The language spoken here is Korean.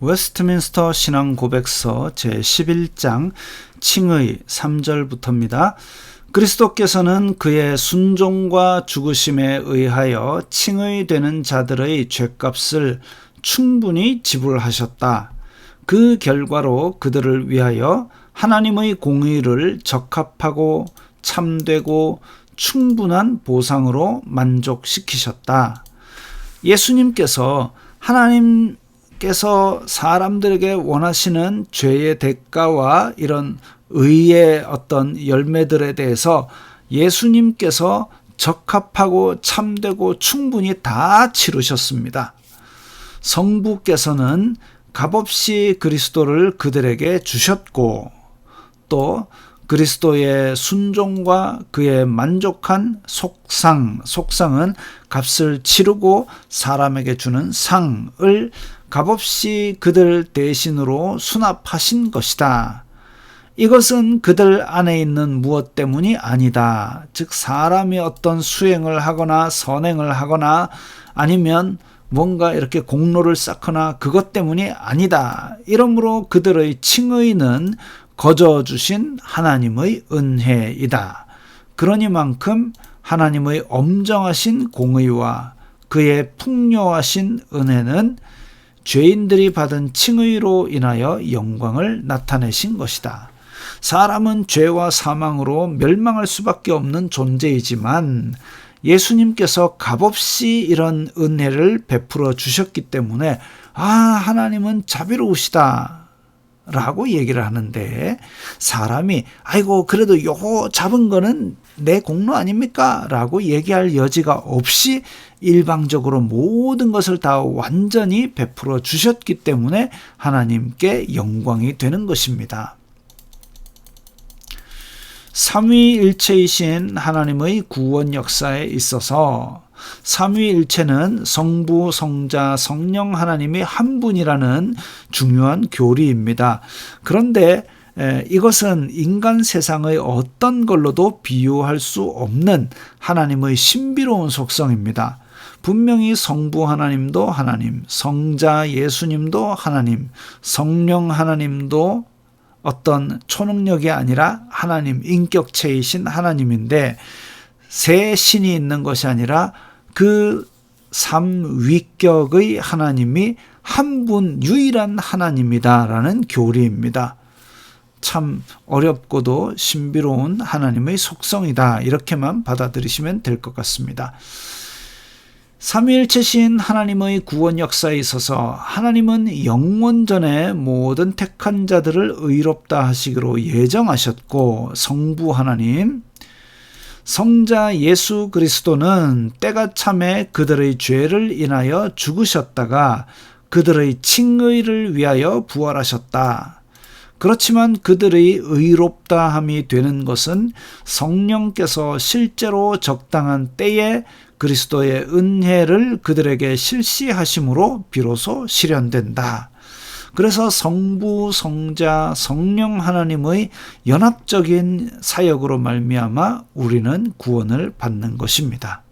웨스트민스터 신앙 고백서 제11장 칭의 3절부터입니다. 그리스도께서는 그의 순종과 죽으심에 의하여 칭의되는 자들의 죄값을 충분히 지불하셨다. 그 결과로 그들을 위하여 하나님의 공의를 적합하고 참되고 충분한 보상으로 만족시키셨다. 예수님께서 하나님 께서 사람들에게 원하시는 죄의 대가와 이런 의의 어떤 열매들에 대해서 예수님께서 적합하고 참되고 충분히 다 치르셨습니다. 성부께서는 값없이 그리스도를 그들에게 주셨고 또 그리스도의 순종과 그의 만족한 속상, 속상은 값을 치르고 사람에게 주는 상을 값없이 그들 대신으로 수납하신 것이다. 이것은 그들 안에 있는 무엇 때문이 아니다. 즉, 사람이 어떤 수행을 하거나 선행을 하거나 아니면 뭔가 이렇게 공로를 쌓거나 그것 때문이 아니다. 이러므로 그들의 칭의는 거저 주신 하나님의 은혜이다. 그러니만큼 하나님의 엄정하신 공의와 그의 풍요하신 은혜는 죄인들이 받은 칭의로 인하여 영광을 나타내신 것이다. 사람은 죄와 사망으로 멸망할 수밖에 없는 존재이지만 예수님께서 값없이 이런 은혜를 베풀어 주셨기 때문에 아, 하나님은 자비로우시다. 라고 얘기를 하는데 사람이 아이고 그래도 요거 잡은 거는 내 공로 아닙니까? 라고 얘기할 여지가 없이 일방적으로 모든 것을 다 완전히 베풀어 주셨기 때문에 하나님께 영광이 되는 것입니다. 삼위일체이신 하나님의 구원 역사에 있어서 삼위일체는 성부, 성자, 성령 하나님이 한 분이라는 중요한 교리입니다. 그런데 이것은 인간 세상의 어떤 걸로도 비유할 수 없는 하나님의 신비로운 속성입니다. 분명히 성부 하나님도 하나님, 성자 예수님도 하나님, 성령 하나님도 어떤 초능력이 아니라 하나님, 인격체이신 하나님인데 세 신이 있는 것이 아니라 그 삼위격의 하나님이 한 분 유일한 하나님이다라는 교리입니다. 참 어렵고도 신비로운 하나님의 속성이다. 이렇게만 받아들이시면 될 것 같습니다. 삼위일체신 하나님의 구원 역사에 있어서 하나님은 영원전에 모든 택한 자들을 의롭다 하시기로 예정하셨고 성부 하나님, 성자 예수 그리스도는 때가 참에 그들의 죄를 인하여 죽으셨다가 그들의 칭의를 위하여 부활하셨다. 그렇지만 그들의 의롭다 함이 되는 것은 성령께서 실제로 적당한 때에 그리스도의 은혜를 그들에게 실시하심으로 비로소 실현된다. 그래서 성부, 성자, 성령 하나님의 연합적인 사역으로 말미암아 우리는 구원을 받는 것입니다.